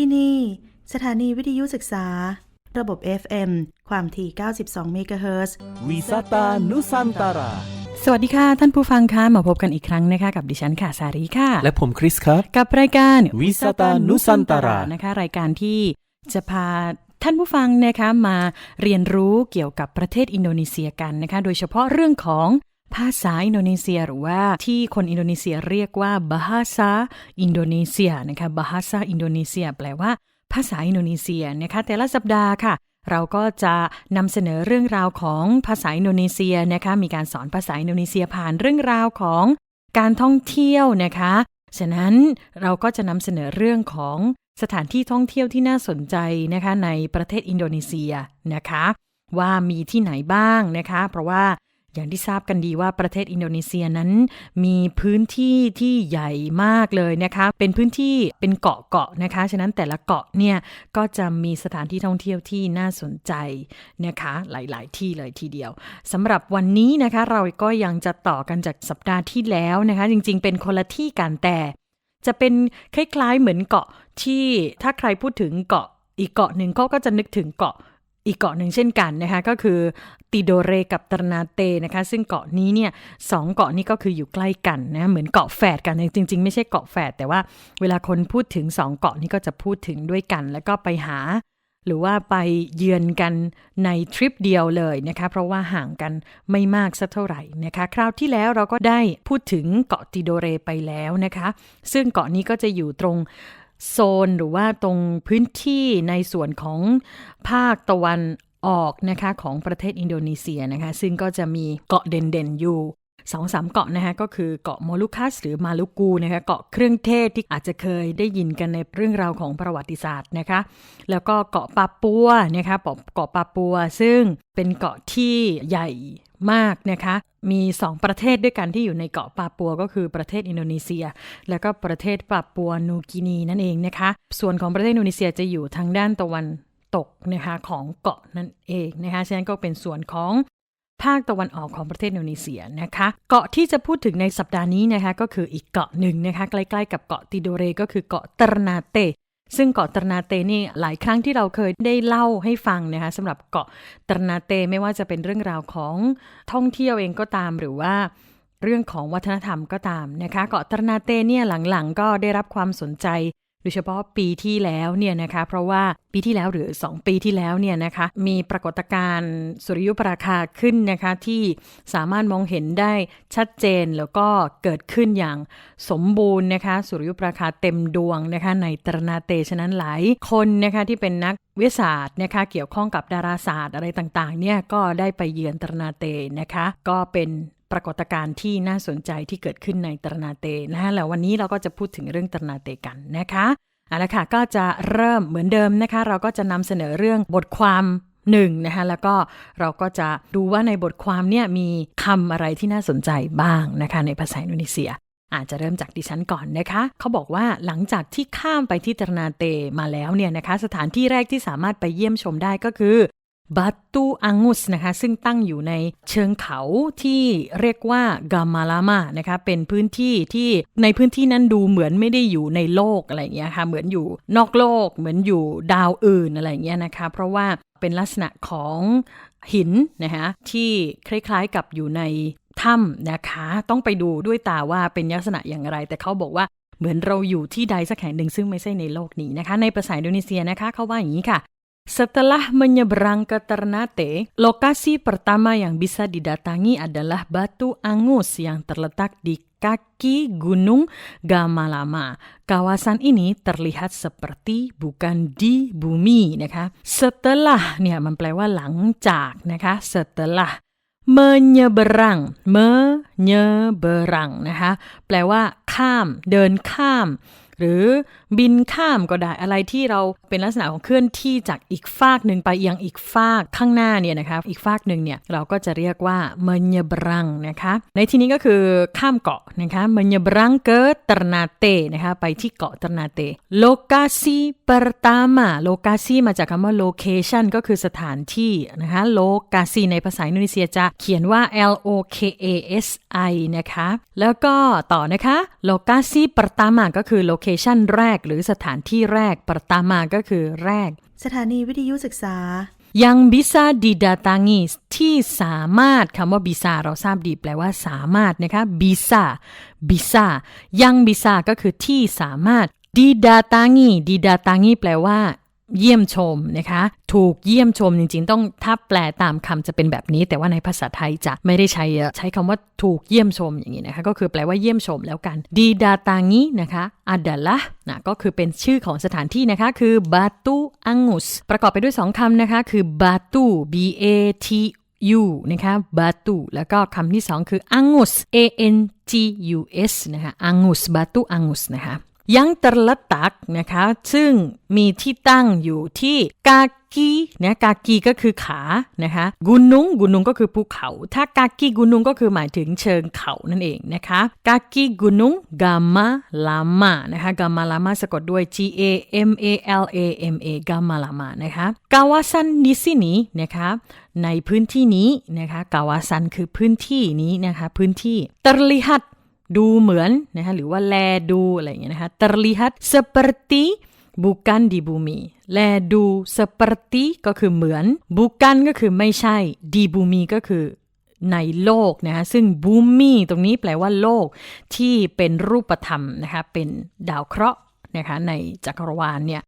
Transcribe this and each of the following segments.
ที่นี่ สถานีวิทยุศึกษา ระบบ FM ความถี่ 92 เมกะเฮิรตซ์ Wisata Nusantara สวัสดีค่ะ ท่านผู้ฟังคะมาพบกันอีกครั้งนะคะ กับดิฉันค่ะสารีค่ะ และผมคริสครับ กับรายการ Wisata Nusantara นะคะ รายการที่จะพาท่านผู้ฟังนะคะมาเรียนรู้เกี่ยวกับประเทศอินโดนีเซียกันนะคะ โดยเฉพาะเรื่องของ ภาษาอินโดนีเซียหรือว่าที่คนอินโดนีเซียเรียกว่า bahasa อินโดนีเซียนะคะ bahasa อินโดนีเซีย แปลว่า ภาษาอินโดนีเซียนะคะแต่ละสัปดาห์ค่ะ เราก็จะนำเสนอเรื่องราวของภาษาอินโดนีเซียนะคะมีการสอนภาษาอินโดนีเซียผ่านเรื่องราวของการท่องเที่ยวนะคะฉะนั้นเราก็จะนำเสนอเรื่องของสถานที่ท่องเที่ยวที่น่าสนใจนะคะในประเทศอินโดนีเซียนะคะ ว่ามีที่ไหนบ้างนะคะ เพราะว่า อย่างที่ทราบกันดีว่าประเทศอินโดนีเซียนั้น มีพื้นที่ที่ใหญ่มากเลยนะคะ เป็นพื้นที่เป็นเกาะเกาะนะคะ ฉะนั้นแต่ละเกาะเนี่ยก็จะมีสถานที่ท่องเที่ยวที่น่าสนใจนะคะ หลาย ๆ ที่เลยทีเดียวสำหรับวันนี้นะคะเราก็ยังจะต่อกันจากสัปดาห์ที่แล้วนะคะ จริง ๆ เป็นคนละที่กันแต่ จะเป็นคล้าย ๆ เหมือนเกาะที่ถ้าใครพูดถึงเกาะอีกเกาะหนึ่งเขาก็จะนึกถึงเกาะ อีกเกาะหนึ่งเช่นกันนะคะก็คือติโดเรกับตรนาเตนะคะซึ่งเกาะนี้เนี่ยสองเกาะนี้ก็คืออยู่ใกล้กันนะเหมือนเกาะแฝดกันจริง ๆ ไม่ใช่เกาะแฝดแต่ว่าเวลาคนพูดถึงสองเกาะนี้ก็จะพูดถึงด้วยกัน แล้วก็ไปหา หรือว่าไปเยือนกันในทริปเดียวเลยนะคะเพราะว่าห่างกันไม่มากสักเท่าไหร่นะคะคราวที่แล้วเราก็ได้พูดถึงเกาะติโดเรไปแล้วนะคะ ซึ่งเกาะนี้ก็จะอยู่ตรง โซนหรือว่าตรงพื้นที่ในส่วนของภาคตะวันออกนะคะของประเทศอินโดนีเซียนะคะ ซึ่งก็จะมีเกาะเด่นๆอยู่สองสามเกาะนะคะก็คือเกาะโมลุคัสหรือมาลุกูนะคะเกาะเครื่องเทศที่อาจจะเคยได้ยินกันในเรื่องราวของประวัติศาสตร์นะคะ แล้วก็เกาะปาปัวนะคะเกาะปาปัวซึ่งเป็นเกาะที่ใหญ่ มากนะคะ มี 2 ประเทศด้วยกันที่อยู่ในเกาะปาปัวก็คือประเทศอินโดนีเซีย แล้วก็ประเทศปาปัวนูกินีนั่นเองนะคะ ส่วนของประเทศอินโดนีเซียจะอยู่ทางด้านตะวันตกนะคะของเกาะนั่นเองนะคะฉะนั้นก็เป็นส่วนของภาคตะวันออกของประเทศอินโดนีเซียนะคะ เกาะที่จะพูดถึงในสัปดาห์นี้นะคะก็คืออีกเกาะหนึ่งนะคะใกล้ๆกับเกาะติโดเรก็คือเกาะตรนาเต ซึ่งเกาะตรนาเตนี่หลายครั้งที่เราเคยได้เล่าให้ฟังนะคะสำหรับเกาะตรนาเตไม่ว่าจะเป็นเรื่องราวของท่องเที่ยวเองก็ตามหรือว่าเรื่องของวัฒนธรรมก็ตามนะคะ เกาะตรนาเตเนี่ยหลังๆ ก็ได้รับความสนใจ โดยเฉพาะปีที่แล้วเนี่ยนะคะเพราะว่าปีที่แล้วหรือ 2 ปีที่แล้วเนี่ยนะคะมีปรากฏการณ์สุริยุปราคาขึ้นนะคะที่สามารถมองเห็นได้ชัดเจนแล้วก็เกิดขึ้นอย่างสมบูรณ์นะคะสุริยุปราคาเต็มดวงนะคะในตรนาเตฉะนั้นหลายคนนะคะที่เป็นนักวิทยาศาสตร์นะคะเกี่ยวข้องกับดาราศาสตร์อะไรต่างๆเนี่ยก็ได้ไปเยือนตรนาเตนะคะ ก็เป็น ปรากฏการณ์ที่น่าสนใจที่เกิดขึ้นในตรนาเตนะคะแล้ววันนี้เราก็จะพูดถึงเรื่องตรนาเตกันนะคะเอาละค่ะก็จะเริ่มเหมือนเดิมนะคะ เราก็จะนำเสนอเรื่องบทความหนึ่งนะคะแล้วก็เราก็จะดูว่าในบทความเนี่ยมีคำอะไรที่น่าสนใจบ้างนะคะในภาษาอินโดนีเซีย อาจจะเริ่มจากดิฉันก่อนนะคะ เขาบอกว่าหลังจากที่ข้ามไปที่ตรนาเตมาแล้วเนี่ยนะคะ สถานที่แรกที่สามารถไปเยี่ยมชมได้ก็คือ บัตตูอังุสนะคะซึ่งตั้งอยู่ในเชิงเขาที่เรียกว่ากามาลามานะคะเป็นพื้นที่ที่ในพื้นที่นั้นดูเหมือนไม่ได้อยู่ในโลกอะไรเงี้ยค่ะเหมือนอยู่นอกโลกเหมือนอยู่ดาวอื่นอะไรเงี้ยนะคะเพราะว่าเป็นลักษณะของหินนะคะที่คล้ายๆกับอยู่ในถ้ำนะคะ ต้องไปดูด้วยตาว่าเป็นลักษณะอย่างไร แต่เขาบอกว่าเหมือนเราอยู่ที่ใดสักแห่งหนึ่งซึ่งไม่ใช่ในโลกนี้นะคะ ในภาษาอินโดนีเซียนะคะเขาว่าอย่างนี้ค่ะ Setelah menyeberang ke Ternate, lokasi pertama yang bisa didatangi adalah Batu Angus yang terletak di kaki Gunung Gamalama. Kawasan ini terlihat seperti bukan di bumi นะคะ Setelah เนี่ยมันแปลว่าหลังจากนะคะ Setelah menyeberang menyeberang นะคะแปลว่า ข้าม เดินข้าม หรือบินข้ามก็ได้อะไรที่เราเป็นลักษณะของเคลื่อนที่จากอีกฟากหนึ่งไปยังอีกฟากข้างหน้าเนี่ยนะคะอีกฟากหนึ่งเนี่ยเราก็จะเรียกว่าเมญบรังนะคะในที่นี้ก็คือข้ามเกาะนะคะเมญบรังเกตรนาเตนะคะไปที่เกาะตรนาเต lokasi pertama lokasi มาจากคำว่า location ก็คือสถานที่นะคะ lokasi ในภาษาอินโดนีเซียจะเขียนว่า L O K A S I นะคะแล้วก็ต่อนะคะ lokasi pertama ก็คือ location ชันแรกหรือสถานที่แรกปรตามาก็คือแรก สถานีวิทยุศึกษา ยัง bisa didatangi ที่สามารถคำว่า bisa เราทราบดีแปลว่าสามารถนะคะ bisa bisa ยัง bisa ก็คือที่สามารถ didatangi didatangi แปลว่า เยี่ยมชมนะคะ ถูกเยี่ยมชมจริง ๆ ต้องถ้าแปลตามคำจะเป็นแบบนี้ แต่ว่าในภาษาไทยจะไม่ได้ใช้ใช้คำว่าถูกเยี่ยมชมอย่างนี้นะคะ ก็คือแปลว่าเยี่ยมชมแล้วกัน didatangi นะคะ adalah นะก็คือเป็นชื่อของสถานที่นะคะ คือ batu angus ประกอบไปด้วยสองคำนะคะ คือ batu b a t u นะคะ batu แล้วก็คำที่สองคือ angus a n g u s นะคะ angus batu angus นะคะ ยัง terletak นะคะ ซึ่งมีที่ตั้งอยู่ที่กากีนะกากีก็คือขานะคะกุนุงกุนุงก็คือภูเขา ถ้ากากีกุนุงก็คือหมายถึงเชิงเขานั่นเองนะคะกากีกุนุงกามาลามานะคะกามาลามาสะกดด้วย G A M A L A M A กามาลามานะคะกาวาซันดิซินีนะคะในพื้นที่นี้นะคะกาวาซันคือพื้นที่นี้นะคะพื้นที่ตรลิฮัต ดูเหมือนนะคะหรือว่าแลดูอะไรอย่างเงี้ยนะคะ terlihat seperti bukan di bumi แลดู seperti ก็คือเหมือน bukan ก็คือไม่ใช่ di bumi ก็คือในโลกนะคะซึ่งบูมีตรงนี้แปลว่าโลกที่เป็นรูปธรรมนะคะเป็นดาวเคราะห์นะคะในจักรวาลเนี่ย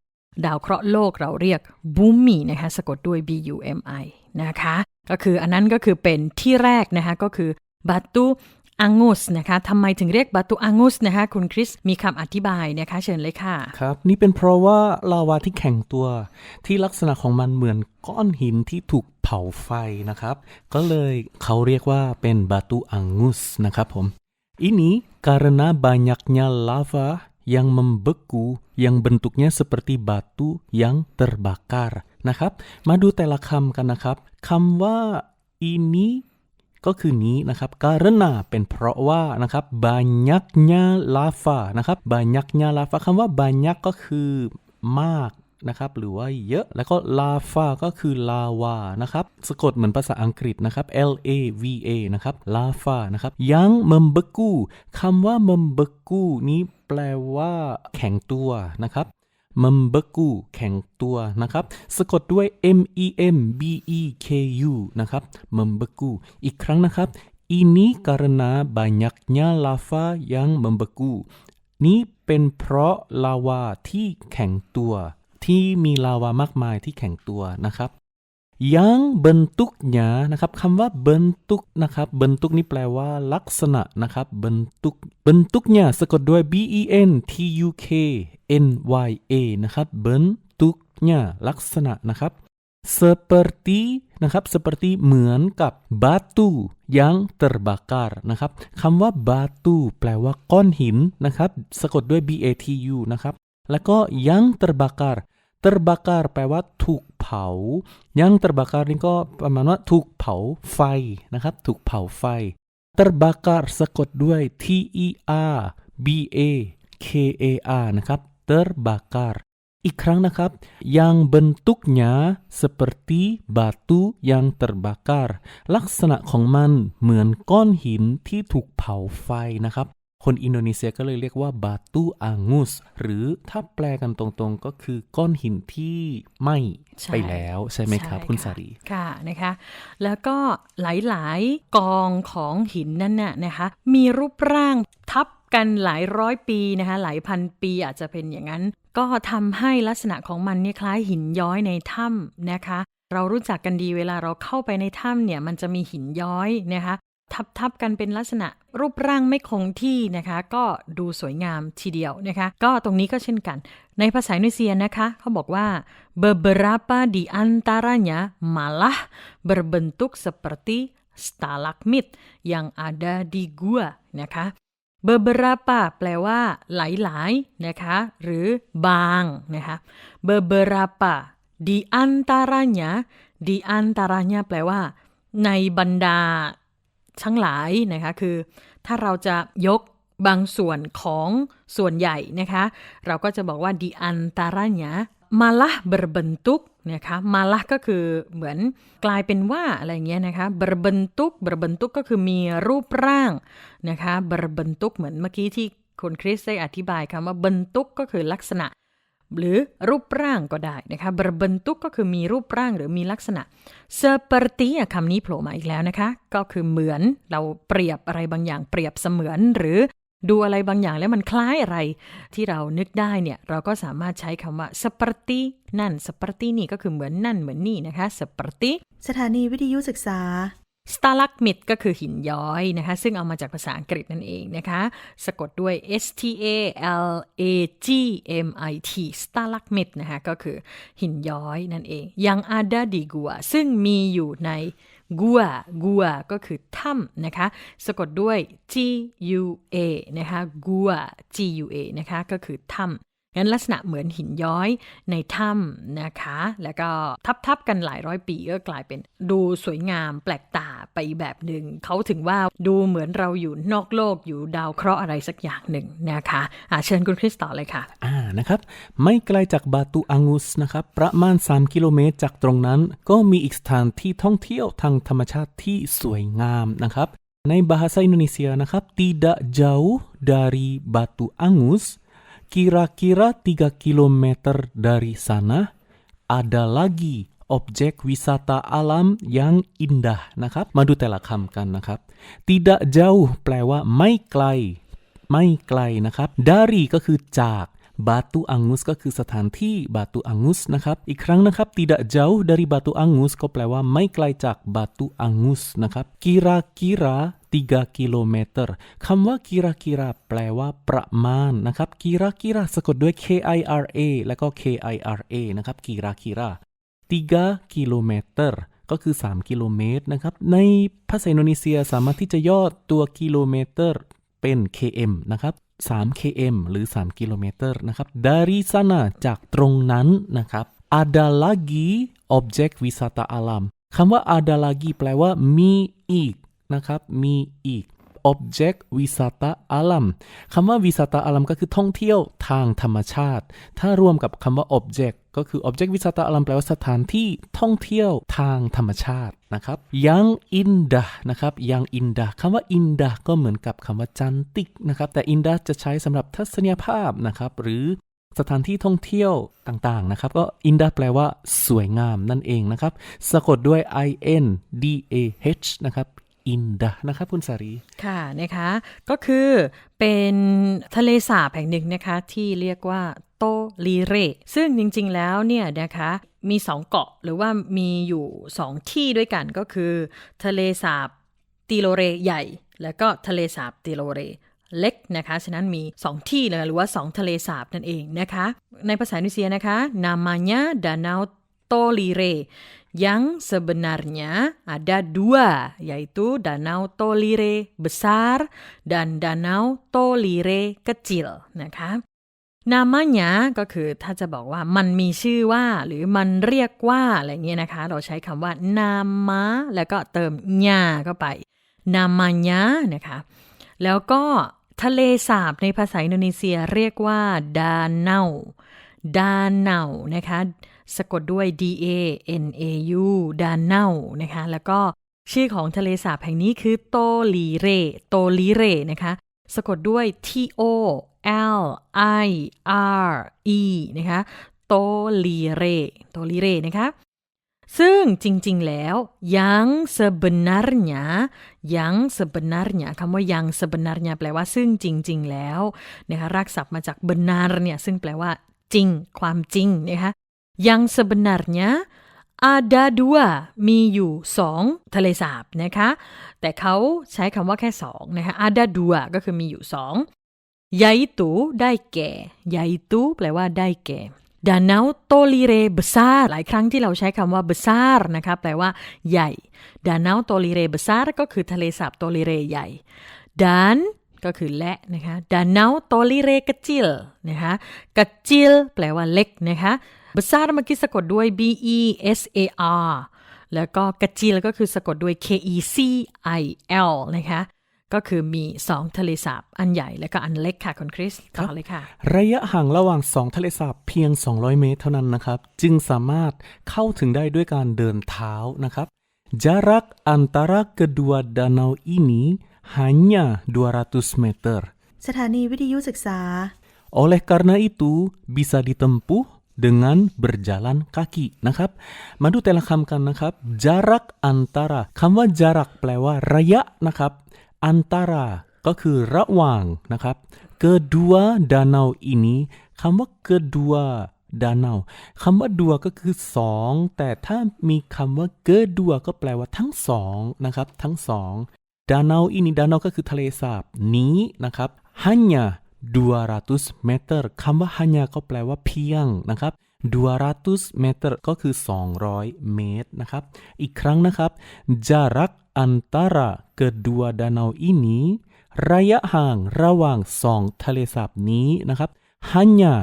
ดาวเคราะห์โลกเราเรียกบูมีนะคะสะกดด้วย B U M I นะคะก็คืออันนั้นก็คือเป็นที่แรกนะคะก็คือ batu อัง s นะคะทำไมถึงเรียกบาตุอัง s นะคะคุณคริสมีคำอธิบายนะคะ เชิญเลยค่ะ ครับ นี่เป็นเพราะว่าลาวาที่แข็งตัว ที่ลักษณะของมันเหมือนก้อนหินที่ถูกเผาไฟนะครับ ก็เลยเขาเรียกว่าเป็นบาตูอังุสนะครับผม Ini karena banyaknya lava yang membeku yang bentuknya seperti batu yang terbakar นะครับ มาดูแต่ละคำกันนะครับคำว่า ini ก็คือนี้นะครับ karena เป็นเพราะว่านะครับ banyaknya lava นะครับ banyaknya lava คำว่า banyak ก็คือมากนะครับหรือว่าเยอะแล้วก็ lava ก็คือลาวานะครับสะกดเหมือนภาษาอังกฤษนะครับ L A V A นะครับ lava นะครับยัง membeku คำว่า membeku นี้แปลว่าแข็งตัวนะครับ membeku แข็งตัวนะครับ สะกดด้วย m e m b e k u นะครับ membeku อีกครั้งนะครับ ini karena banyaknya lava yang membeku นี้เป็นเพราะลาวาที่แข็งตัว ที่มีลาวามากมายที่แข็งตัวนะครับ yang bentuknya นะครับคำว่า bentuk นะครับ bentuk นี่แปลว่าลักษณะนะครับ bentuk bentuknya สะกดด้วย b e n t u k n y a นะครับ bentuknya ลักษณะนะครับ seperti นะครับ seperti เหมือนกับ batu yang terbakar นะครับคำว่า batu แปลว่าก้อนหินนะครับ สะกดด้วย b a t u นะครับแล้วก็ yang terbakar terbakar แปลว่าถูกเผายัง terbakar นี่ก็ประมาณว่าถูกเผาไฟนะครับ ถูกเผาไฟ terbakar สะกดด้วย t e r b a k a r นะครับ terbakar อีกครั้งนะครับ yang bentuknya seperti batu yang terbakar ลักษณะของมันเหมือนก้อนหินที่ถูกเผาไฟนะครับ คนอินโดนีเซียก็เลยเรียกว่าบาตูอังุสหรือถ้าแปลกันตรงๆก็คือก้อนหินที่ไหม้ใช่ไปแล้วใช่ไหมครับใช่คุณะสารีค่ะนะคะ แล้วก็หลายๆกองของหินนั่นน่ะนะคะ มีรูปร่างทับกันหลายร้อยปีนะคะหลายพันปีอาจจะเป็นอย่างนั้น ก็ทำให้ลักษณะของมันเนี่ยคล้ายหินย้อยในถ้ำนะคะ เรารู้จักกันดีเวลาเราเข้าไปในถ้ำเนี่ยมันจะมีหินย้อยนะคะ ทับทับๆกันเป็นลักษณะรูปร่างไม่คงที่นะคะ ก็ดูสวยงามทีเดียวนะคะ ก็ตรงนี้ก็เช่นกัน ในภาษาอินโดนีเซียนะคะเขาบอกว่า beberapa di antaranya malah berbentuk seperti stalagmit yang ada di gua นะคะ beberapa แปลว่า หลายๆนะคะ หรือบางนะคะ beberapa di antaranya di antaranya แปลว่า ในบรรดา ทั้งหลายนะคะคือถ้าเราจะยกบางส่วนของส่วนใหญ่นะคะเราก็จะบอกว่า di antaranya malah berbentuk นะคะ malah ก็คือเหมือนกลายเป็นว่าอะไรเงี้ยนะคะ berbentuk berbentuk ก็คือมีรูปร่างนะคะ berbentuk เหมือนเมื่อกี้ที่คุณคริสได้อธิบายคำว่าบันตุกก็คือลักษณะ หรือรูปร่างก็ได้นะคะบรบันตุกก็คือมีรูปร่างหรือมีลักษณะ seperti คำนี้โผล่มาอีกแล้วนะคะ ก็คือเหมือนเราเปรียบอะไรบางอย่างเปรียบเสมือนหรือดูอะไรบางอย่างแล้วมันคล้ายอะไรที่เรานึกได้เนี่ย เราก็สามารถใช้คำว่า seperti นั่น seperti นี่ก็คือเหมือนนั่นเหมือนนี่นะคะ seperti สถานีวิทยุศึกษา สตาลักมิดก็คือหินย้อยนะคะซึ่งเอามาจากภาษาอังกฤษนั่นเองนะคะ สะกดด้วย S T A L A G M I T สตาลักมิดนะคะก็คือหินย้อยนั่นเอง ยังอาดาดีกัวซึ่งมีอยู่ในกัวกัวก็คือถ้ำนะคะ สะกดด้วย G U A นะคะกัว G U A นะคะก็คือถ้ำ งั้นลักษณะเหมือนหินย้อยในถ้ำนะคะ แล้วก็ทับๆกันหลายร้อยปีก็กลายเป็นดูสวยงามแปลกตาไปแบบหนึ่งเขาถึงว่าดูเหมือนเราอยู่นอกโลกอยู่ดาวเคราะห์อะไรสักอย่างหนึ่งนะคะอะเชิญคุณคริสต่อเลยค่ะอ่านะครับ ไม่ไกลจากบาตูอังุสนะครับ ประมาณ 3 กิโลเมตรจากตรงนั้น ก็มีอีกสถานที่ท่องเที่ยวทางธรรมชาติที่สวยงามนะครับ ในบาฮาซาอินโดนีเซียนะครับ tidak jauh dari Batu Angus kira-kira 3 kilometer dari sana ada lagi objek wisata alam yang indah นะครับ มาดูแต่ละคำกันนะครับ tidak jauh แปลว่า ไม่ไกล ไม่ไกลนะครับดารีก็คือจากบาตูอังุสก็คือสถานที่บาตูอังุสนะครับ อีกครั้งนะครับ tidak jauh dari batu angus ก็แปลว่า ไม่ไกลจากบาตูอังุสนะครับ kira-kira 3 กิโลเมตรคำว่า kira kira แปลว่าประมาณนะครับ kira kira สะกดด้วย k i r a แล้วก็ k i r a นะครับ kira kira 3กิโลเมตรก็คือ 3 กิโลเมตรนะครับ ในภาษาอินโดนีเซียสามารถที่จะย่อตัวกิโลเมตรเป็น km นะครับ3 km หรือ 3 กิโลเมตรนะครับ dari sana จากตรงนั้นนะครับ ada lagi objek wisata alam คำว่า ada lagi แปลว่ามีอีก นะครับ มีอีก object wisata alam คำว่า wisata alam ก็คือท่องเที่ยวทางธรรมชาติ ถ้ารวมกับคำว่า object ก็คือ object wisata alam แปลว่าสถานที่ท่องเที่ยวทางธรรมชาตินะครับ yang indah นะครับ yang indah คำว่า indah ก็เหมือนกับคำว่า cantik นะครับ แต่ indah จะใช้สำหรับทัศนียภาพนะครับ หรือสถานที่ท่องเที่ยวต่างๆนะครับ ก็ indah แปลว่าสวยงามนั่นเองนะครับ สะกดด้วย i n d a h นะครับ indah นะครับคุณสารี ค่ะนะคะก็คือเป็นทะเลสาบแห่งหนึ่งนะคะที่เรียกว่าโตลีเร ซึ่งจริงๆแล้วเนี่ยนะคะมีสองเกาะหรือว่ามีอยู่สองที่ด้วยกันก็คือ ทะเลสาบติโลเรใหญ่ แล้วก็ทะเลสาบติโลเรเล็กนะคะ ฉะนั้นมี 2 ที่เลยหรือว่า 2 ทะเลสาบนั่นเองนะคะ ในภาษาอินโดนีเซียนะคะ namanya Danau Tolire yang sebenarnya ada dua, yaitu Danau Tolire besar dan Danau Tolire kecil นะคะ namanya ก็คือถ้าจะบอกว่ามันมีชื่อว่าหรือมันเรียกว่าอะไรเงี้ยนะคะ เราใช้คำว่า nama แล้วก็เติม nya เข้าไป namanya นะคะ แล้วก็ทะเลสาบในภาษาอินโดนีเซียเรียกว่า danau danau นะคะ สะกดด้วย d a n a u danau นะคะ แล้วก็ชื่อของทะเลสาบแห่งนี้คือโตลีเร โตลีเรนะคะ สะกดด้วย t o l i r e นะคะ โตลีเร โตลีเรนะคะ ซึ่งจริงๆแล้ว yang sebenarnya yang sebenarnya คำว่า yang sebenarnya แปลว่าซึ่งจริง ๆ แล้วนะคะรากศัพท์มาจาก benar เนี่ยซึ่งแปลว่าจริง ความจริงนะคะ yang sebenarnya ada dua มีอยู่สองทะเลสาบนะคะ แต่เขาใช้คำว่าแค่สองนะคะ ada dua ก็คือมีอยู่สอง yaitu ได้แก่ yaitu แปลว่าได้แก่ Danau Tolire besar หลายครั้งที่เราใช้คำว่า besar นะคะแปลว่าใหญ่ Danau Tolire besar ก็คือทะเลสาบโตลิเรใหญ่ dan ก็คือและนะคะ Danau Tolire kecil นะคะ kecil แปลว่าเล็กนะคะ besar เมื่อกี้สะกดด้วย b e s a r แล้วก็ kecil ก็คือสะกดด้วย k e c i l นะคะก็คือมี2ทะเลสาบอันใหญ่และก็อันเล็กค่ะคุณคริสต่อเลยค่ะ ระยะห่างระหว่าง2ทะเลสาบเพียง 200 เมตรเท่านั้นนะครับ จึงสามารถเข้าถึงได้ด้วยการเดินเท้านะครับ jarak antara kedua danau ini hanya 200 meter สถานีวิทยุศึกษา Oleh karena itu bisa ditempuh dengan berjalan kaki นะครับ มาดูแต่ละคำกันนะครับ jarak antara คำว่า jarak แปลว่าระยะนะครับ antara ก็คือระหว่างนะครับ kedua danau ini คำว่า kedua danau คำว่า dua ก็คือสองแต่ถ้ามีคำว่า kedua ก็แปลว่าทั้งสองนะครับ ทั้งสอง danau ini danau ก็คือทะเลสาบนี้นะครับ hanya 200 meter คำว่า hanya ก็แปลว่าเพียงนะครับ 200 meter ก็คือ 200 เมตรนะครับ อีกครั้งนะครับ jarak antara kedua danau ini ระยะห่างระหว่างสองทะเลสาบนี้นะครับ hanya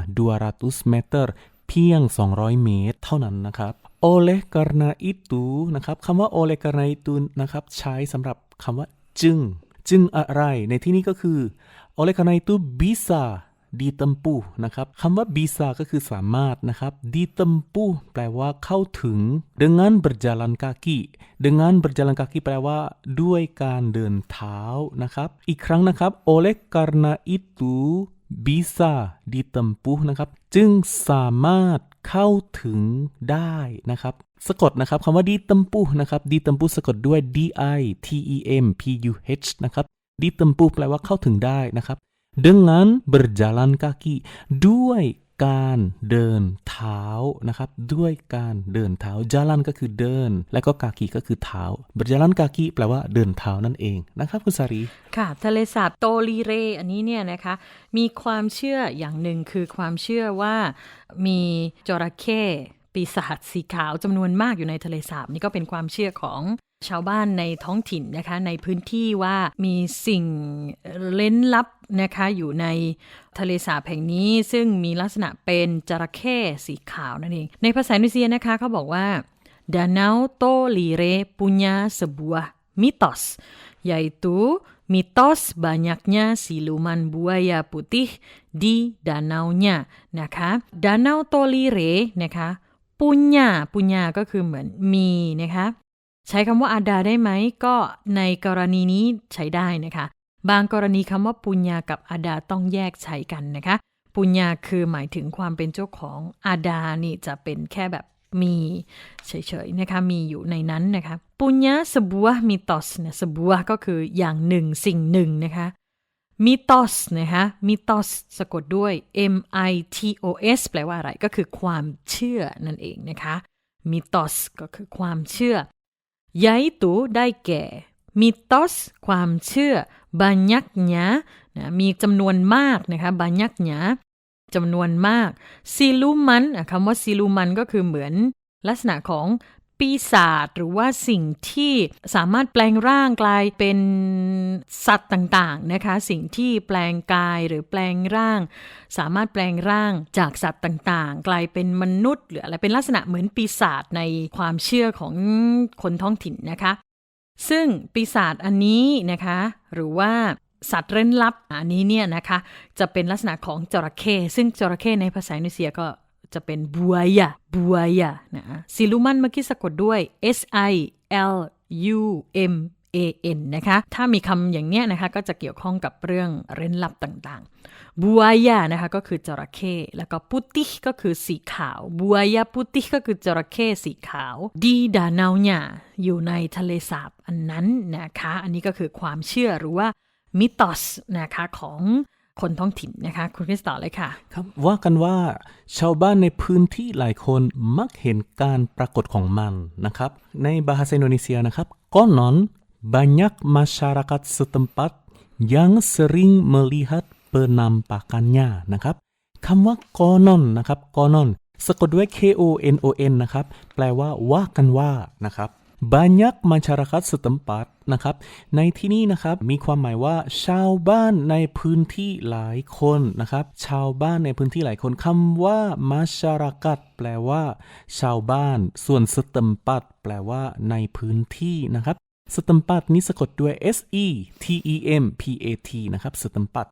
200 meter เพียง 200 เมตร เท่านั้นนะครับ oleh karena itu นะครับคำว่า oleh karena itu นะครับ ใช้สำหรับคำว่าจึง จึงอะไร ในที่นี้ก็คือ oleh karena itu bisa ditempuh นะครับคำว่า bisa ก็คือสามารถนะครับ ditempuh แปลว่าเข้าถึง dengan berjalan kaki dengan berjalan kaki แปลว่า ด้วยการเดินเท้านะครับ อีกครั้งนะครับ oleh karena itu bisa ditempuh นะครับ จึงสามารถเข้าถึงได้นะครับ สะกดนะครับคำว่า ditempuh นะครับ ditempuh สะกดด้วย d i t e m p u h นะครับ ditempuh แปลว่าเข้าถึงได้นะครับ dengan berjalan kaki ด้วยการเดินเท้านะครับ ด้วยการเดินเท้า jalan ก็คือเดิน และก็ kaki ก็คือเท้า berjalan kaki แปลว่าเดินเท้านั่นเองนะครับคุณสารี ค่ะ ทะเลสาบโตลีเร อันนี้เนี่ยนะคะ มีความเชื่ออย่างหนึ่งคือความเชื่อว่ามีจระเข้ ปีศาจสีขาวจำนวนมากอยู่ในทะเลสาบนี่ก็เป็นความเชื่อของชาวบ้านในท้องถิ่นนะคะ ในพื้นที่ว่ามีสิ่งเล้นลับนะคะอยู่ในทะเลสาบแห่งนี้ ซึ่งมีลักษณะเป็นจระเข้สีขาวนั่นเอง ในภาษาอินโดนีเซียนะคะเขาบอกว่า Danau Tolire punya sebuah mitos, yaitu mitos banyaknya siluman buaya putih di danaunya นะคะ Danau Tolire นะคะ punya punya ก็คือเหมือนมีนะคะ ใช้คำว่าอาดาได้ไหม ก็ในกรณีนี้ใช้ได้นะคะ บางกรณีคำว่าปุญญากับอาดาต้องแยกใช้กันนะคะ ปุญญาคือหมายถึงความเป็นเจ้าของอาดานี่จะเป็นแค่แบบมีเฉยๆนะคะ มีอยู่ในนั้นนะคะ ปุญญาสบัวมิตอสเนี่ยสบัวก็คืออย่างหนึ่งสิ่งหนึ่งนะคะ มิตอสนะคะมิตอสสะกดด้วย M I T O S แปลว่าอะไร ก็คือความเชื่อนั่นเองนะคะมิตอสก็คือความเชื่อ yaitu ได้แก่ mitos ความเชื่อ banyaknya นะมีจำนวนมากนะคะ banyaknya จำนวนมาก siluman อะคำว่า siluman ก็คือเหมือนลักษณะของ ปีศาจหรือว่าสิ่งที่สามารถแปลงร่างกลายเป็นสัตว์ต่างๆนะคะ สิ่งที่แปลงกายหรือแปลงร่าง สามารถแปลงร่างจากสัตว์ต่างๆ กลายเป็นมนุษย์ หรืออะไรเป็นลักษณะเหมือนปีศาจในความเชื่อของคนท้องถิ่นนะคะ ซึ่งปีศาจอันนี้นะคะ หรือว่าสัตว์เร้นลับอันนี้เนี่ยนะคะ จะเป็นลักษณะของจระเข้ซึ่งจระเข้ในภาษาอินโดนีเซียก็ จะเป็นบัวยะบัวยะนะซิลูมันเมื่อกี้สะกดด้วย S I L U M A N นะคะ ถ้ามีคำอย่างเนี้ยนะคะ ก็จะเกี่ยวข้องกับเรื่องเร้นลับต่างๆ บัวยะนะคะก็คือจระเข้แล้วก็พุติก็คือสีขาว บัวยะพุติก็คือจระเข้สีขาว ดีดานาวเนี่ยอยู่ในทะเลสาบอันนั้นนะคะ อันนี้ก็คือความเชื่อหรือว่ามิตอสนะคะของ คนท้องถิ่นนะคะคุณคริสต่อเลยค่ะ ครับว่ากันว่าชาวบ้านในพื้นที่หลายคนมักเห็นการปรากฏของมันนะครับ ในบาฮาซาอินโดนีเซียนะครับ konon banyak masyarakat setempat yang sering melihat penampakannya นะครับคำว่า konon นะครับ konon สะกดด้วย k o n o n นะครับ แปลว่าว่ากันว่านะครับ banyak masyarakat setempat นะครับ ในที่นี้นะครับมีความหมายว่า ชาวบ้านในพื้นที่หลายคนนะครับ ชาวบ้านในพื้นที่หลายคนคำว่า masyarakat แปลว่า ชาวบ้าน ส่วน setempat แปลว่า ในพื้นที่นะครับ setempat นี้สะกดด้วย s e t e m p a t นะครับ setempat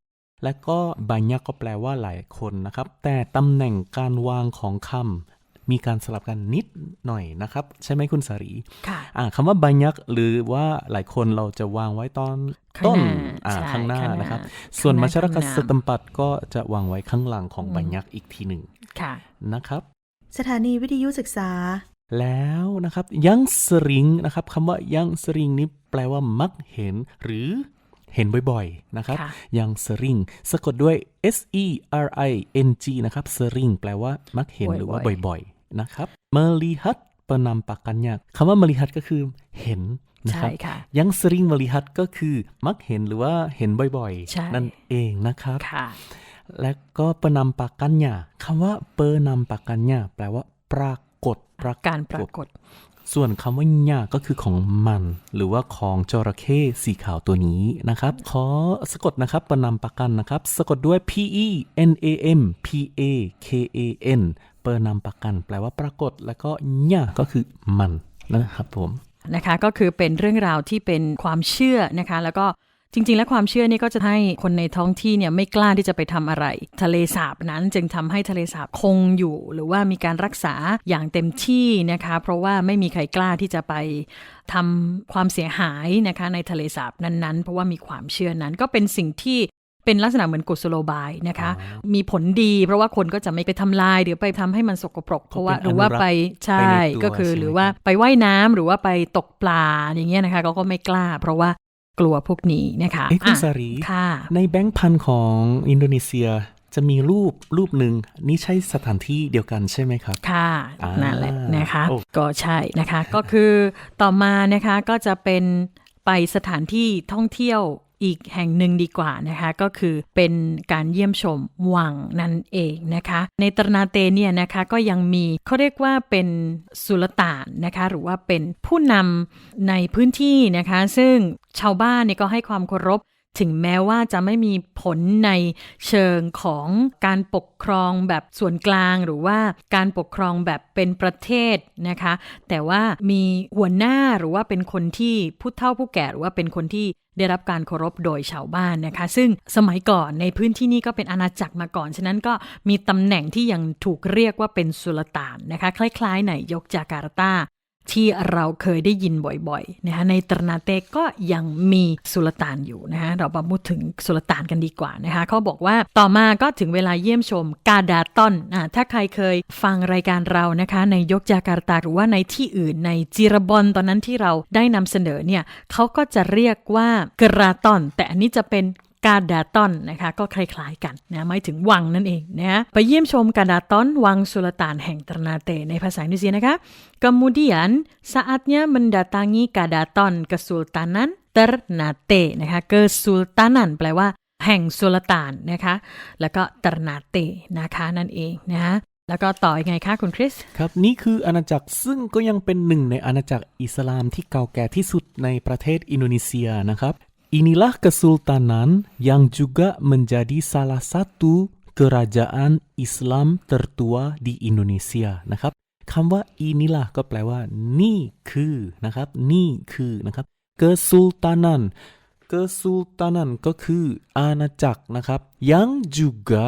และก็บ a ญ a ก็แปลว่าหลายคนนะครับ แต่ตำแหน่งการวางของคำ มีการสลับกันนิดหน่อยนะครับ ใช่ไหมคุณสารีค่ะอ่าคำว่าบัญญักหรือว่าหลายคนเราจะวางไว้ตอนข้างต้นหน้าอ่าใช่ข้างหน้าข้างหน้านะครับ ส่วนข้างหมัน้าชรกัสข้างหน้าสตัมปัดก็จะวางไว้ข้างหลังของบัญญักอีกทีหนึ่งค่ะนะครับ สถานีวิทยุศึกษา แล้วนะครับยังสริงนะครับคำว่ายังสริงนี้แปลว่ามักเห็นหรือเห็นบ่อยๆ นะครับค่ะยังสริงสะกดด้วย S E R I N G นะครับสริงแปลว่ามักเห็นหรือว่าบ่อยๆ นะครับ melihat penampakannya คำว่า melihat ก็คือเห็นนะใช่ครับค่ะยัง sering melihat ก็คือมักเห็นหรือว่าเห็นบ่อยใช่ๆนั่นเองนะครับค่ะและก็ penampakannya คำว่า penampakannya แปลว่า ปรากฏปรากฏการปรากฏ ส่วนคำว่าหญ้าก็คือของมัน หรือว่าของจระเข้สีขาวตัวนี้นะครับ ขอสะกดนะครับปนำประกันนะครับ สะกดด้วย P E N A M P A K A N เปอร์นำประกัน แปลว่าปรากฏ แล้วก็หญ้าก็คือมันนะครับผมนะคะก็คือเป็นเรื่องราวที่เป็นความเชื่อนะคะ แล้วก็จริง ๆ แล้วความเชื่อนี่ก็จะให้คนในท้องที่เนี่ยไม่กล้าที่จะไปทำอะไร ทะเลสาบนั้นจึงทำให้ทะเลสาบคงอยู่ หรือว่ามีการรักษาอย่างเต็มที่นะคะ เพราะว่าไม่มีใครกล้าที่จะไปทำความเสียหายนะคะในทะเลสาบนั้นๆ เพราะว่ามีความเชื่อนั้นก็เป็นสิ่งที่ เป็นลักษณะเหมือนกุศโลบายนะคะ มีผลดีเพราะว่าคนก็จะไม่ไปทำลายหรือไปทำให้มันสกปรกเพราะว่าเป็นหรือว่าอนุรักษ์ไปใช่ไปในตัวก็คือใช่ไหมหรือว่าไปว่ายน้ำหรือว่าไปตกปลาอย่างเงี้ยนะคะเขาก็ไม่กล้า เพราะว่ากลัวพวกนี้นะคะเอ๊ะคุณอะสารีค่ะในแบงค์พันของอินโดนีเซียจะมีรูปรูปหนึ่งนี่ใช่สถานที่เดียวกันใช่ไหมครับ ค่ะอ่านั่นแหละนะคะโอ้ก็ใช่นะคะ ก็คือต่อมานะคะก็จะเป็นไปสถานที่ท่องเที่ยว อีกแห่งหนึ่งดีกว่านะคะก็คือเป็นการเยี่ยมชมวังนั่นเองนะคะ ในตรนาเตเนี่ยนะคะก็ยังมีเขาเรียกว่าเป็นสุลต่านนะคะหรือว่าเป็นผู้นำในพื้นที่นะคะ ซึ่งชาวบ้านเนี่ยก็ให้ความเคารพถึงแม้ว่าจะไม่มีผลในเชิงของการปกครองแบบส่วนกลางหรือว่าการปกครองแบบเป็นประเทศนะคะ แต่ว่ามีหัวหน้าหรือว่าเป็นคนที่ผู้เฒ่าผู้แก่หรือว่าเป็นคนที่ ได้รับการเคารพโดยชาวบ้านนะคะ ซึ่งสมัยก่อนในพื้นที่นี้ก็เป็นอาณาจักรมาก่อน ฉะนั้นก็มีตำแหน่งที่ยังถูกเรียกว่าเป็นสุลต่านนะคะ คล้ายๆในยกจาการ์ตา ที่เราเคยได้ยินบ่อยๆนะคะในตรนาเตก็ยังมีสุลต่านอยู่นะคะเรามาพูดถึงสุลต่านกันดีกว่านะคะเขาบอกว่าต่อมาก็ถึงเวลาเยี่ยมชมกาดาตอนอ่าถ้าใครเคยฟังรายการเรานะคะในยกจาการ์ตาหรือว่าในที่อื่นในจิรบอนตอนนั้นที่เราได้นำเสนอเนี่ยเขาก็จะเรียกว่ากราตอน แต่อันนี้จะเป็น กาดาตอนนะคะก็คล้ายๆกันนะหมายถึงวังนั่นเองนะไปเยี่ยมชมกาดาตอนวังสุลต่านแห่งตรนาเตในภาษาอินโดนีเซียนะคะ kemudian saatnya mendatangi kadaton kesultanan Ternate นะคะ kesultanan แปลว่าแห่งสุลต่านนะคะ แล้วก็ตรนาเตนะคะนั่นเองนะแล้วก็ต่อยังไงคะคุณคริส ครับนี่คืออาณาจักรซึ่งก็ยังเป็นหนึ่งในอาณาจักรอิสลามที่เก่าแก่ที่สุดในประเทศอินโดนีเซียนะครับ Inilah kesultanan yang juga menjadi salah satu kerajaan Islam tertua di Indonesia นะครับคำว่า inilah ก็แปลว่า นี่คือนะครับ นี่คือนะครับ kesultanan kesultanan ก็คืออาณาจักรนะครับ yang juga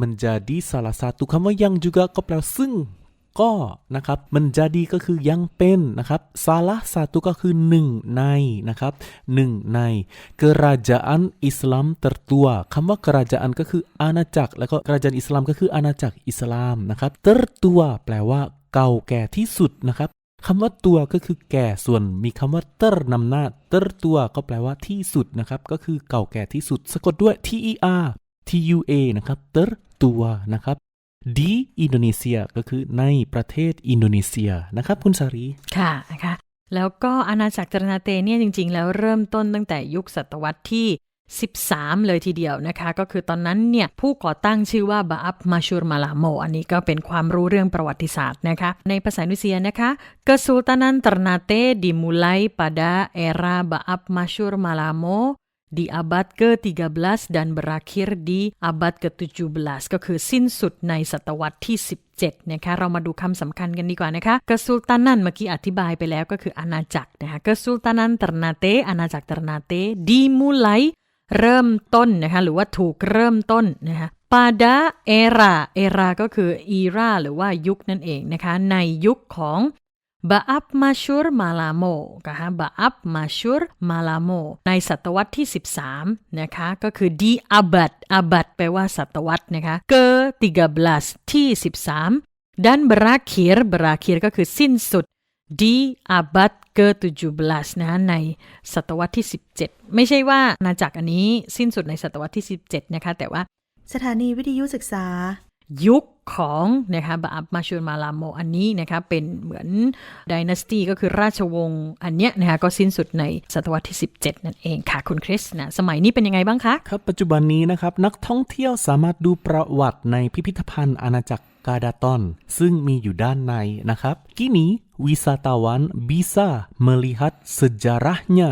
menjadi salah satu คำว่า yang juga ก็แปลว่าซึ่ง ก็นะครับมันจะดีก็คือยังเป็นนะครับซาละสาตุก็คือหนึ่งในนะครับหนึ่งในกราจานอิสลามตรตัวคำว่ากราจานก็คืออาณาจักร แล้วก็กราจานอิสลามก็คืออาณาจักรอิสลามนะครับตรตัวแปลว่าเก่าแก่ที่สุดนะครับคำว่าตัวก็คือแก่ส่วนมีคำว่าเตอร์นำหน้าเตอร์ตัวก็แปลว่าที่สุดนะครับ ก็คือเก่าแก่ที่สุด สะกดด้วย T E R T U A นะครับเตอร์ตัวนะครับ ดีอินโดนีเซียก็คือในประเทศอินโดนีเซียนะครับ คุณสารีค่ะนะคะแล้วก็อาณาจักรตรนาเตเนี่ยจริง ๆ แล้วเริ่มต้นตั้งแต่ยุคศตวรรษที่ 13 เลยทีเดียวนะคะ ก็คือตอนนั้นเนี่ยผู้ก่อตั้งชื่อว่าบาอับมาชูรมาลาโม อันนี้ก็เป็นความรู้เรื่องประวัติศาสตร์นะคะ ในภาษาอินโดนีเซียนะคะ Kesultanan Ternate dimulai pada era Baab Masyur Malamo di abad ke-13 dan berakhir di abad ke-17 ก็คือสิ้นสุดในศตวรรษที่ 17 นะคะ เรามาดูคำสำคัญกันดีกว่านะคะกสุลตานันเมื่อกี้อธิบายไปแล้วก็คืออาณาจักรนะคะกสุลตานันตรนาเตอาณาจักรตรนาเตดีมูไลเริ่มต้นนะคะหรือว่าถูกเริ่มต้นนะคะ pada era era ก็คือ era หรือว่ายุคนั่นเองนะคะในยุคของ Ba'ab Masyur Malamo นะคะ Ba'ab Masyur Malamo ในศตวรรษที่ 13 นะคะ ก็คือ di abad abad แปลว่าศตวรรษนะคะ ke 13 ที่ 13 dan berakhir berakhir ก็คือสิ้นสุด di abad ke-17 นะะในศตวรรษที่ 17 ไม่ใช่ว่าอาณาจักรอันนี้สิ้นสุดในศตวรรษที่ 17 นะคะ แต่ว่า สถานีวิทยุศึกษา ยุคของนะคะบาอับมาชูนมาลาโมอันนี้นะคะเป็นเหมือนดินาสตีก็คือราชวงศ์อันเนี้ยนะคะก็สิ้นสุดในศตวรรษที่ 17 นั่นเองค่ะคุณคริสนะสมัยนี้เป็นยังไงบ้างคะ ครับปัจจุบันนี้นะครับ นักท่องเที่ยวสามารถดูประวัติในพิพิธภัณฑ์อาณาจักรกาดาตอน ซึ่งมีอยู่ด้านในนะครับ Kini wisatawan bisa melihat sejarahnya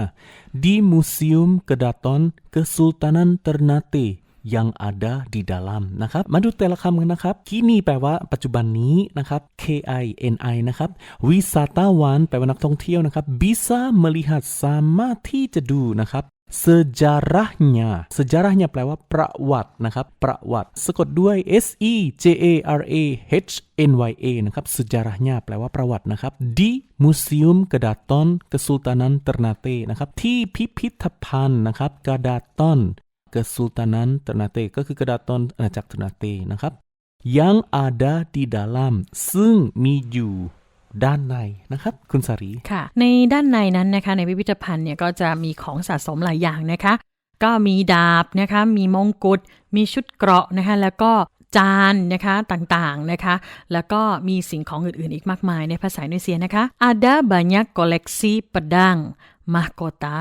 di Museum Kedaton Kesultanan Ternate yang ada di dalam นะครับ มาดูแต่ละคำกันนะครับ Kini แปลว่าปัจจุบันนี้นะครับ K I N I นะครับ wisatawan แปลว่านักท่องเที่ยวนะครับ bisa melihat สามารถที่จะดูนะครับ sejarahnya sejarahnya แปลว่าประวัตินะครับ ประวัติ สะกดด้วย s e j a r a h n y a นะครับ sejarahnya แปลว่าประวัตินะครับ di Museum Kedaton Kesultanan Ternate นะครับ ที่พิพิธภัณฑ์นะครับ Kedaton Kesultanan Ternate ก็คือกระดาตอนอาณาจักรเทอร์นาเตนะครับ yang ada di dalam ซึ่งมีอยู่ด้านในนะครับ คุณสารีค่ะ ในด้านในนั้นนะคะ ในพิพิธภัณฑ์เนี่ยก็จะมีของสะสมหลายอย่างนะคะ ก็มีดาบนะคะ มีมงกุฎมีชุดเกราะนะคะ แล้วก็จานนะคะต่างๆนะคะ แล้วก็มีสิ่งของอื่นๆอีกมากมายในภาษาอินโดนีเซียนะคะ ada banyak koleksi pedang mahkota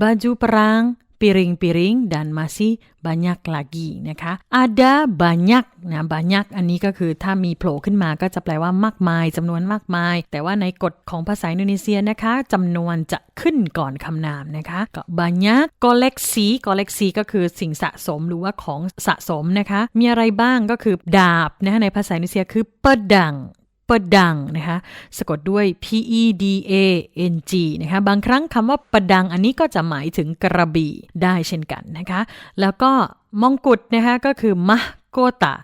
baju perang piring-piring dan masih banyak lagi นะคะ ada banyak นะ banyak อันนี้ก็คือถ้ามีโผล่ขึ้นมาก็จะแปลว่ามากมายจำนวนมากมาย แต่ว่าในกฎของภาษาอินโดนีเซียนะคะจำนวนจะขึ้นก่อนคำนามนะคะก็ banyak koleksi koleksi ก็คือสิ่งสะสมหรือว่าของสะสมนะคะ มีอะไรบ้างก็คือดาบนะะในภาษาอินโดนีเซียคือ pedang ะดังนะคะสะกดด้วย P E D A N G นะคะบางครั้งคำว่าปะดังอันนี้ก็จะหมายถึงกระบี่ได้เช่นกันนะคะแล้วก็มงกุฎนะคะก็คือมะโกตะ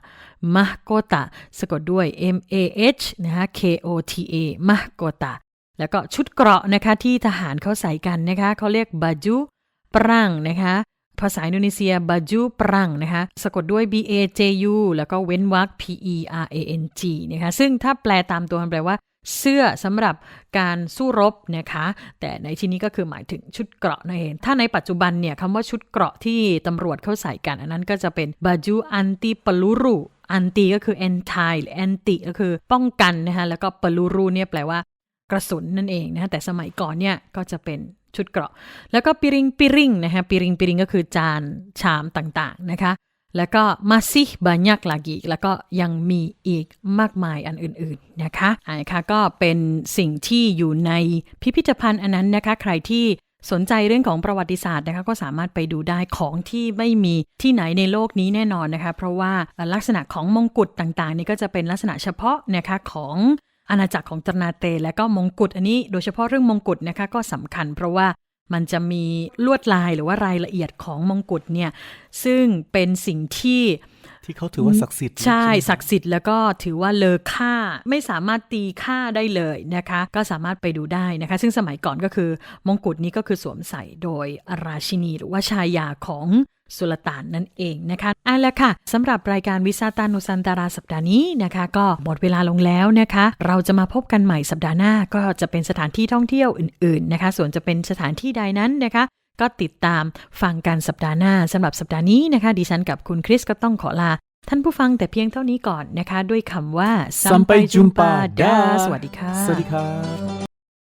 มะโกตะสะกดด้วย M A H นะคะ K O T A มะโกตะแล้วก็ชุดเกราะนะคะที่ทหารเขาใส่กันนะคะเขาเรียกบาจูปรังนะคะ ภาษาอินโดนีเซียบาจูปรังนะคะสะกดด้วย B A J U แล้วก็เว้นวรรค P E R A N G นะคะซึ่งถ้าแปลตามตัวมันแปลว่าเสื้อสำหรับการสู้รบนะคะ แต่ในที่นี้ก็คือหมายถึงชุดเกราะนั่นเองถ้าในปัจจุบันเนี่ยคำว่าชุดเกราะที่ตำรวจเขาใส่กัน อันนั้นก็จะเป็นบาจูอันติปลูรุอันติก็คือ anti หรือ anti ก็คือป้องกันนะคะแล้วก็ปลูรุเนี่ยแปลว่า กระสุนนั่นเองนะแต่สมัยก่อนเนี่ยก็จะเป็นชุดเกราะ แล้วก็ปิริงปิริงนะคะปิริงปิริงก็คือจานชามต่างๆนะคะแล้วก็มาซิบาญักลากิแล้วก็ยังมีอีกมากมายอันอื่นๆนะคะอันนี้ค่ะก็เป็นสิ่งที่อยู่ในพิพิธภัณฑ์อันนั้นนะคะใครที่สนใจเรื่องของประวัติศาสตร์นะคะก็สามารถไปดูได้ของที่ไม่มีที่ไหนในโลกนี้แน่นอนนะคะ เพราะว่าลักษณะของมงกุฎต่างๆนี่ก็จะเป็นลักษณะเฉพาะนะคะของ อาณาจักรของตรนาเต และก็มงกุฎอันนี้โดยเฉพาะเรื่องมงกุฎนะคะก็สำคัญ เพราะว่ามันจะมีลวดลายหรือว่ารายละเอียดของมงกุฎเนี่ยซึ่งเป็นสิ่งที่ที่เขาถือว่าศักดิ์สิทธิ์ใช่ไหมศักดิ์สิทธิ์แล้วก็ถือว่าเลอค่าไม่สามารถตีค่าได้เลยนะคะ ก็สามารถไปดูได้นะคะ ซึ่งสมัยก่อนก็คือมงกุฎนี้ก็คือสวมใส่โดยราชินี หรือว่าชายาของ สุลต่านนั่นเองนะคะเอาละค่ะสำหรับรายการวิซาตานุสันตาราสัปดาห์นี้นะคะ ก็หมดเวลาลงแล้วนะคะ เราจะมาพบกันใหม่สัปดาห์หน้าก็จะเป็นสถานที่ท่องเที่ยวอื่นๆนะคะ ส่วนจะเป็นสถานที่ใดนั้นนะคะก็ติดตามฟังกันสัปดาห์หน้าสำหรับสัปดาห์นี้นะคะ ดิฉันกับคุณคริสก็ต้องขอลา ท่านผู้ฟังแต่เพียงเท่านี้ก่อนนะคะ ด้วยคำว่า Sampai jumpa da dah สวัสดีค่ะสวัสดีครับ